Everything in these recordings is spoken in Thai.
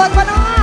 วนพนอ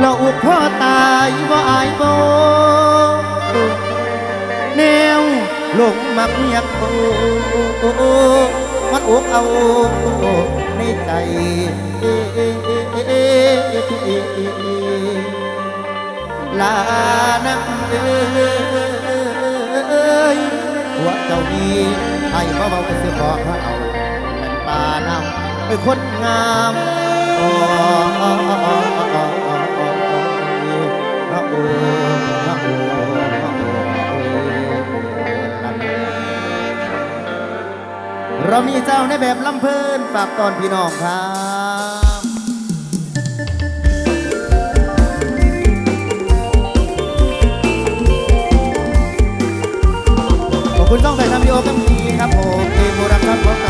เราอุกพ่อตายบ่อายบ่แนวลงมักเมียกโอมันอุกเอาในใจลานังเอ้ยหัวเจ้านี้ไอ้เบาๆก็เสือขอพระเอาเป็นปลาน้ำไปคนงามอ๋ เรามีเจ้าในแบบลำเพลินฝากตอนพี่น้องครับขอบคุณต้องใส่ทำโยกับมีครับผมเกมโบราณครับผม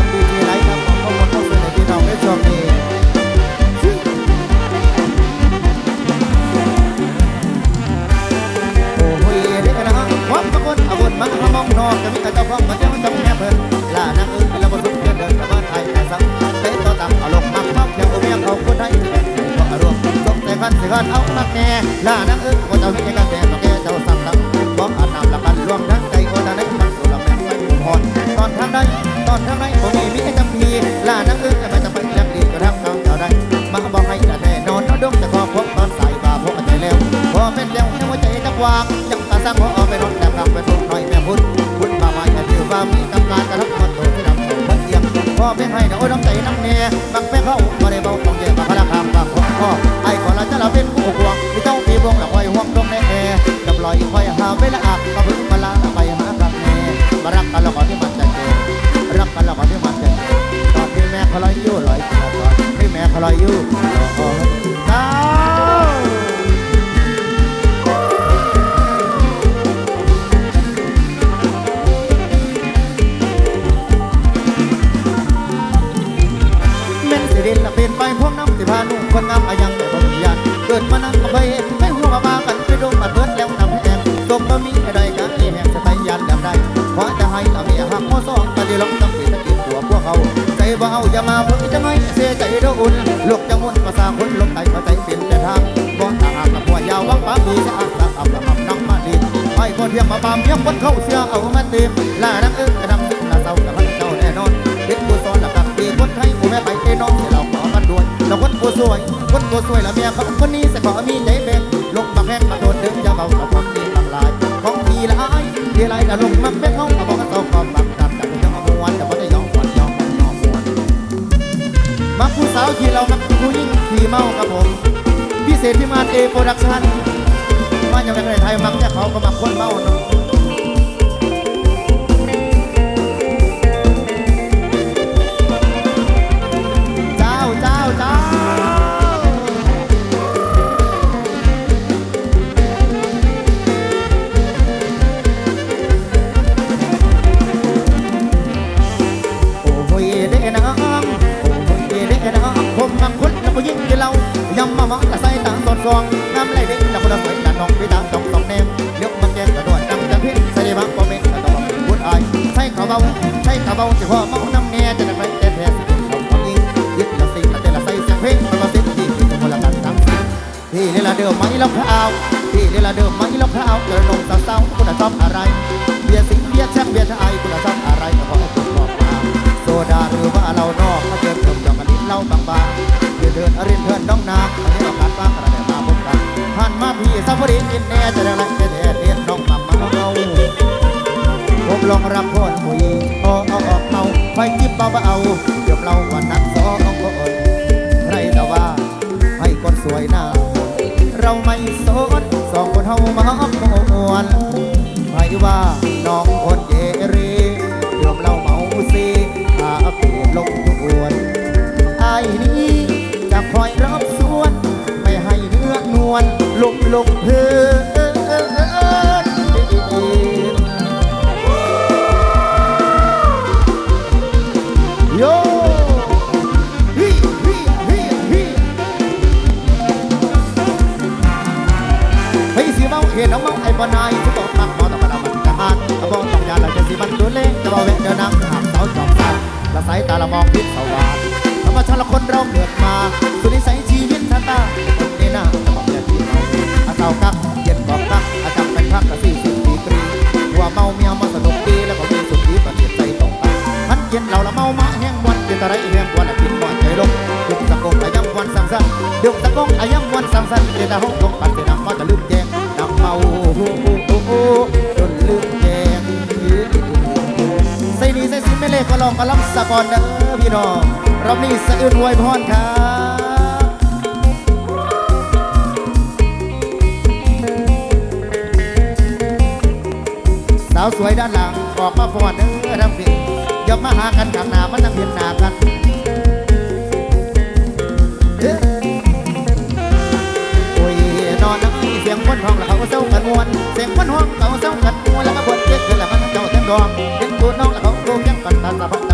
พันสิเฮินเอานักแน่ล่านักอึ้งก็เจ้าเฮ็ดให้กันแน่ต้องแก่เจ้าสั่งตั้งความอาณาลำกกันล่วงดันงใจคนนั้นมันสุรเป็นไปพรตอนทางใดตอนทางใดผมมีมิจำาพีล่านักอึ้งจะไปจะไปเลี้ยงดีก็ทำกลางเจ้าได้มาบอกให้จะแน่นอนน้อดงจะขอพบตอนใส่บาพบกันใจแล้วพอเป็นแล้วในหัวใจจะวางจังตาสร้งพอเอาไปนอนแต่กลับไปพบหน่อยแม่พุทธพุทธมาไว้จะดือว่ามีตำลักระรับคนโตที่ดำพันเยี่ยมพ่อแม่ให้เดาน้ำใจน้ำแน่บักแม่เข้ามาได้เบาของเยี่ยมมาพลังคำบักงพ่อ เราเป็นผู้ห่วงไม่ต้องมีวงหลัคอยห่วงตรงในแอร์กับลอยคอยหาเวลาอากก็พึ่งมาลาไปหากับแน่มารักกันแล้วก็ที่มันจะเจอรักกันแล้วก็ที่มันจะเจอตอนที่แม่เขาลอยยู่ลอยตอนที่แม่เขาลอยยู่ลอยตาเป็นไปพวกน้ำสิพานุ่งคนงามอายัง ดินมานั่งกับไปไม่หัวมากันไปดมมาเบิดแล้วนำแหงดมบ่มีอะไรกันไอแหงจะไปยันดำได้คว้าจะให้เอาเมียหักหัวซองก็ได้ลองทำสิตะกี้หัวพวกเขาใจบ่เอาจะมาเพิ่งจะไม่เสียใจเด้อุ่นลูกจะมุ่นมาสางคนลงใจมาใจเปลี่ยนแต่ทางบ่ตาหักกับหัวยาววังปามีอจะอาะอับละมับนั่งมาดีไปคนเทียมมาปามเพียงคนเข้าเสียเอามาเต็มลานักเอึ้นกระดำดึงตาเศร้ากระ แล้วคนผู้สวย คนผู้สวยละเมียเขาคนนี้จะขอมีใจเป็นลงมาแข้งมาโดนเดึงจะเบาเอาความดีทำลาย ของพี่ละไอ้เดี๋ยวไรละลงมันเป็นห้องเอาบอกกันต้อความบังคับแต่จะเอามวนแต่ว่าจะยอมก่อนยอมยอมมวนมักผู้สาวขี่เรามักผู้หญิงขี่เมากับผมพิเศษพิมานเอโปรดักชั่นมาอย่างไรไทยมักเนี่เขาก็มักคนเมาเนาะำมามอกระใส่ตาสดซองน้ำไหลเด็กแล้วก็ละสวยดันน้องไปตามสองสองแนมเลี้ยวมาแกงกระโดดจังจะพิษใส่บังบ่เม็นกระโดดพูดอายใส่ขาเบาใส่ขาเบาที่พ่อเมาน้ำแน่จะได้ไปแต่แท้สิเราของยิงยึดละสิ่งแต่ละใส่เสียงเพลงมันมาเส้นที่ที่จะมละกันทั้งสิ้นพี่นี่ละเดิมไหมแล้วพราวพี่นี่ละเดิมไหมแล้วพราวกระนงสาวๆคุณชอบอะไรเบียร์สิงเบียร์แช่เบียร์ชายคุณชอบอะไรก็ขอให้คุณบอกมาโซดาหรือว่าเรานอกมาเจอเติมจอกันลิ้นเล่าบางๆ เดินเดินอรินเทินน้องนาอันนี้เราขาดบ้างกระเดมาพบกันผ่านมาพี่สัมภีกินแน่จะได้ไรจะแท้เด็ดน้องมาเมาเอาผมลองรับคนผู้หญิงโอ้เอาออกเมาไปจิบเบาเอาเดี๋ยวเราวันนั้นสองคนใครแต่ว่าให้คนสวยหน้าเราไม่สนสองคนเฮามาโมวนไม่ว่าน้องคนเยเรยอมเราเมาซีอาเปลี่ยนลง ลลุกลุกเพื่อนโยฮิฮิฮิฮิเฮ้ยสิเมาเห็นน้องเมาไอ้บ่นายที่บอกมักมอต้องมาดามันจะหานตะบองต้องยาเราจะสิมันตัวเล็กจะมาแวะเดินน้ำหามเสาจอมตาละสายตาละมองพิษสว่างธรรมชาติละคนเราเกิดมาสุดนิสัยชีวิตชะตาคนนี้น่า เศร้ากักเย็นบอกกักอาจำเป็นพักกะสี่สิบปีตรีว่าเมาเมียมาสนุกดีแล้วก็มีสุขดีประเดียใจตรงกันพันเย็นเราละเมามาแห้งวันเย็นตะไรแห้งวันละกินวันใจลงดึงตะกงอายังวันสังสั่งดึงตะกงอายังวันสังสั่งเจตาหงลงปัดเจนำมาจะลืมแจงนักเมาจนลืมแจงใส่ดีใส่สิไม่เล่ก็ลองก็ล้ำสะก่อนเด้อพี่น้องรอบนี้สะอื้นอวยพรครับาวสวยด้านหลังออกมาฟอนเด้อทำผิดยอมมาหากันข้างหน้ามันนั่งเพียนหน้ากันโอ้ยนอนนั่งเสียงคนห้องแล้วเขาก็เศร้ากันมวนเสียงคนห้องเขาเศร้ากันมวนแล้วก็บนเจ็ดขึ้นแล้วมันเจ้าเต็มดองเป็นตัวน้องแล้วเขาโกงยังปันตาสะบัด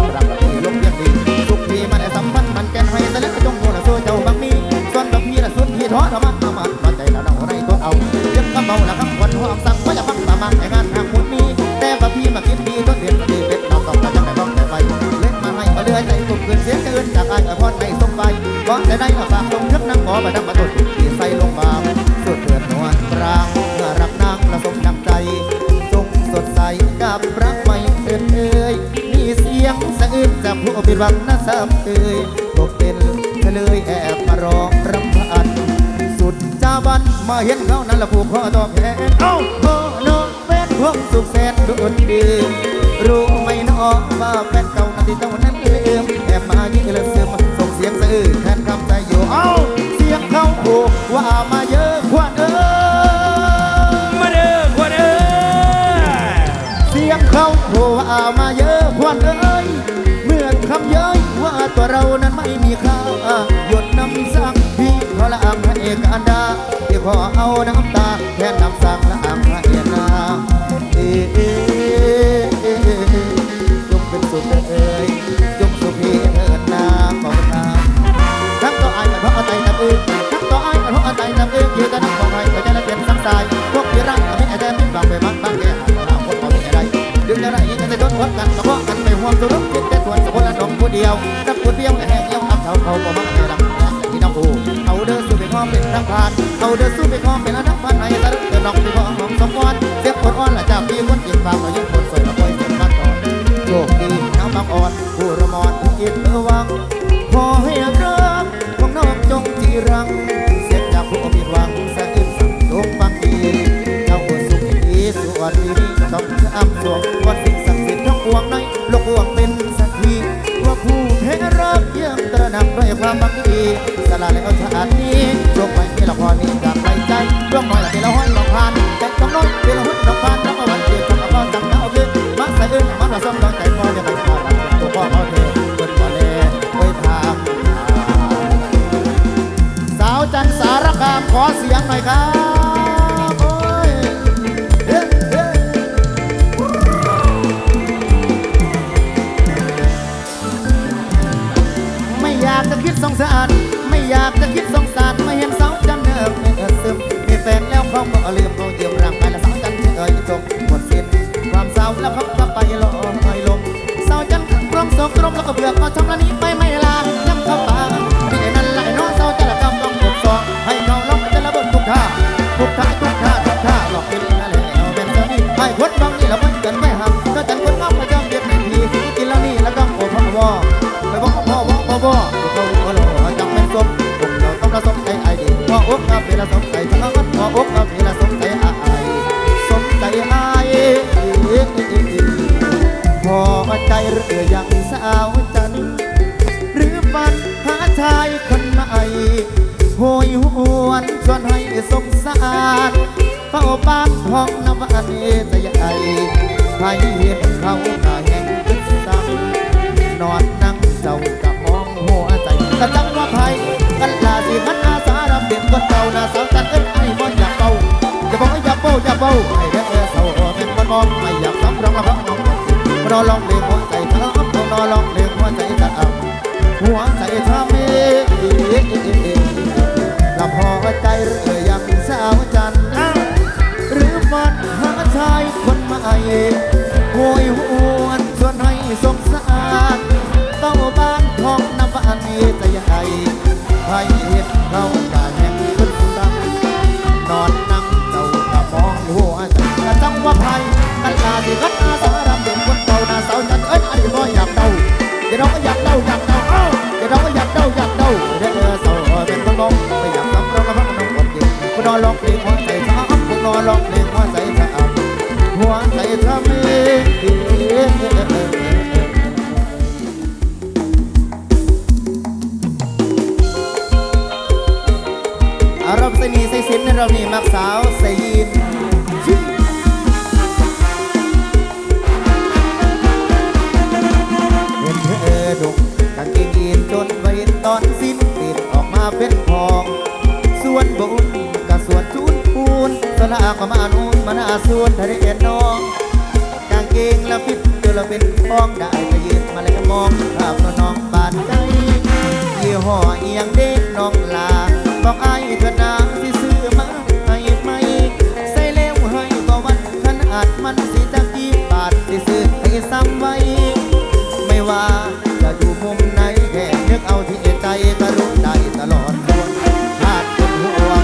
ให้กันดาที่ขอเอาน้ำตาแทนน้ำสังและอังให้นาเอเอเอเอจงเป็นสุขเอ้ยจงสุขีเถิดนาขอบคุณครับทั้งต่อไอ้มันเพราะอาใจตับอึ้งทั้งต่อไอ้มันเพราะอาใจตับอึ้งยืนแต่น้ำของใครก็จะได้เป็นสังสายพวกที่รักก็ไม่อาจจะเป็นบางไปมันบางแก่หันหน้าคนเขาไม่อะไรดึงจะได้ยินจะโดนวัดกันก็เพราะกันไปห่วงตัวรถคิดแต่ส่วนสกุลละน้องผู้เดียวนับดเบี้ยวแห้งเยี่ยวอับเท่าเขาบ่มาให้รัก ทางผ่านเอาเด้อดสู้ไปข้อเป็นอันดับผ่านให้ตะลึกเดินน้องไปบ่หอมสมพรเสียงคนอ่อนละจากพี่คนกินฝากมายิ่งคนสวยมาคอยเก็บมาต่อโชคดีน้ำบางอ่อนผู้ระมอนผู้อินเออวังขอให้รักของน้องจงจีรังเสียงจากผู้ผิวังแสะอื้นสั่งจงฟังดีเจ้าหัวสุขดีสวัสดีต้องอ้ำสวงวันสิ่งศักดิ์สิทธิ์ทั้งปวงในโลกปวงเป็นสักทีว่าผู้แพ้รักยังตระหนักด้วยความบังดี ลาแล้วชาตินี้จบไปที่ละครนี้จากใจใจร่วงน้อยละเป็นละห้อยลองผ่านใจต้องน้อยเป็นละหุ่นลองผ่านแล้วก็วันเดียวกับพ่อสั่งเอาคือมาใส่เอื้นมันมาส่งดองใจพอจะไปพาวันตัวพ่อพ่อเธอคนบ่แลไว้ทางสาวจันสารคามขอเสียงหน่อยครับ แล้วก็เบื่อก็ทำละนี้ไปไม่ลาย้ำเข้าป่าพี่ไอ้นั่นไหลน้องสาวจันทร์ละกำต้องกดซองให้เขาลองจะระเบิดทุกท่าทุกท่าทุกท่าทุกท่าหลอกไปเลยนะแล้วเป็นเจ้านี่ไอ้คนบางนี่ละมันเกันไม่หักก็จันคนงามมาจ้องเก็บในทีกินแล้วนี่แล้วก็โอ้พ่อวอไปบอกพ่อวอพ่อวอเขาเขาหล่อจังเป็นสมผมเราต้องละสมใจไอ้ดีพ่ออกกับเวลาสมใจทั้งนั้นพ่ออกกับ ใครเห็นเขาก็แห่งตึกซ้ำนอนนั่งเจ้าก็มองหัวใจกะจังว่าไผกันลาสิมันอาสารับเป็นคนเก่าน้าสาวจันเอิ้นไอ้บ่อยากเบาอย่าบอกว่าอย่าเบาอย่าเบาไอ้เด้อเออเศร้าเป็นคนมองไม่อยากซ้ำรองละพักน้องรอลองเพลงหัวใจเธอรอลองเพลงหัวใจตะอ่ำหัวใจทำ นเรานี่มักสาวใส่ยีนเห็นเธอดุกางเกงยีนจนไว้ตอนสิ้นติดออกมาเป็นทองส่วนบุญกับส่วนจูนปูนสลากมานูนมานาส่วนทะเลน้องกางเกงละฟิตเจอละเป็นทองได้ก็ยืนมาแล้วมองภาพน้องบาดใจยี่ห้อเอียงเด็กน้องลา บอกไอ้เธอนาที่ซื้อมาให้ไหมใส่แล้วให้บ่วันขนาดมันสิจะกี่บาทสิซื้อให้ซ้ำไว้ ไม่ว่าจะอยู่มุมไหนแค่นึกเอาที่ใจก็รู้ได้ตลอดควขาดเป็นห่วง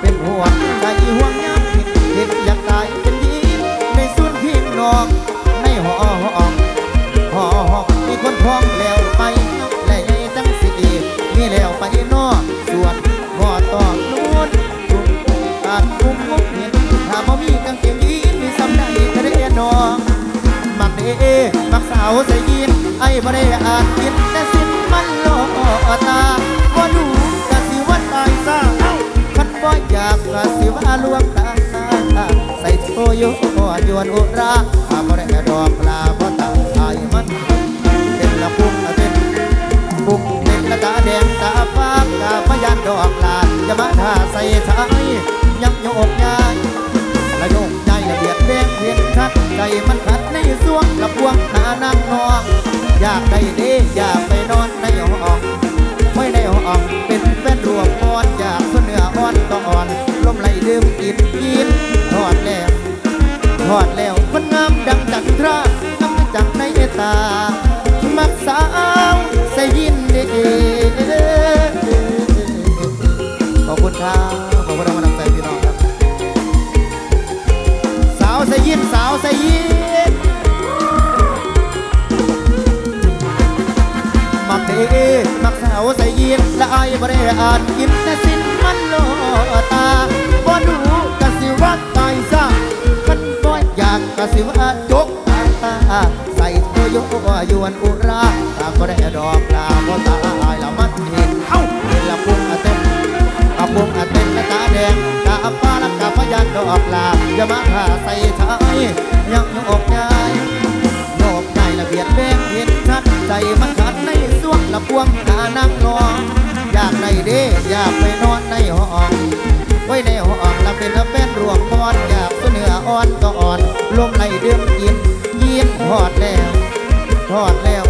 เป็นห่วงใจห่วงยามผิดผิดอยา มักสาใส่ยีนไอ้บ่ได้อ่านกินแต่สิ้นมันหลอตาบ่ดูกะสิว่าตายซะเอ้าคันบ่อยากกะสิว่าลวงตาใส่โชโยยวนอุราถ้าบ่ได้ดอกปลาบ่ตายมันเป็นละพุ่งละเป็นปุกเป็นละตาแดงตาฟ้ากะพยานดอกลานอย่ามาท่าใส่ท้ายยังโยกย้ายากได้เด้อยากไปนอนในห้องไม่ในห้องเป็นแฟนรวมอ่อนอยากคนเหนืออ่อนต้องอ่อนลมไหลดื่มกินกินทอดแล้วทอดแล้วคนงามดังจันทราน้ำจักในตา มักสาวใส่ยินดีขอบคุณครับขอบคุณรางวัลใจพี่น้องครับ สาวใส่ยินสาวใส่ยินาวใส่ยีนและอายบ่ได้อ่านกินแต่สิ้นมันโลตาบ่ดูกะสิว่าตายซะคันบ่อยากกะสิว่าจกตาตาใส่ตัวโยยวนอุราตาบ่ได้ดอกตาบ่ตายละมันเห็นเอ้าเห็นละพุงอะเต้นอะพุ่งอะเต้นตาแดงตาฟ้าละกะพยันดอกลาอย่ามาหาใส่ชายยังยกยายโลกใจละเบียดเบงเห็นชัดใจมันขัดใน ละพวงหานั่งนอนอยากได้เด้อยากไปนอนในห้องไว้ในห้องละเป็นละเป็นรวมพรอยากเสนืออ่อนก็อ่อนลมไหลเดือมกินยินทอดแล้วทอดแล้ว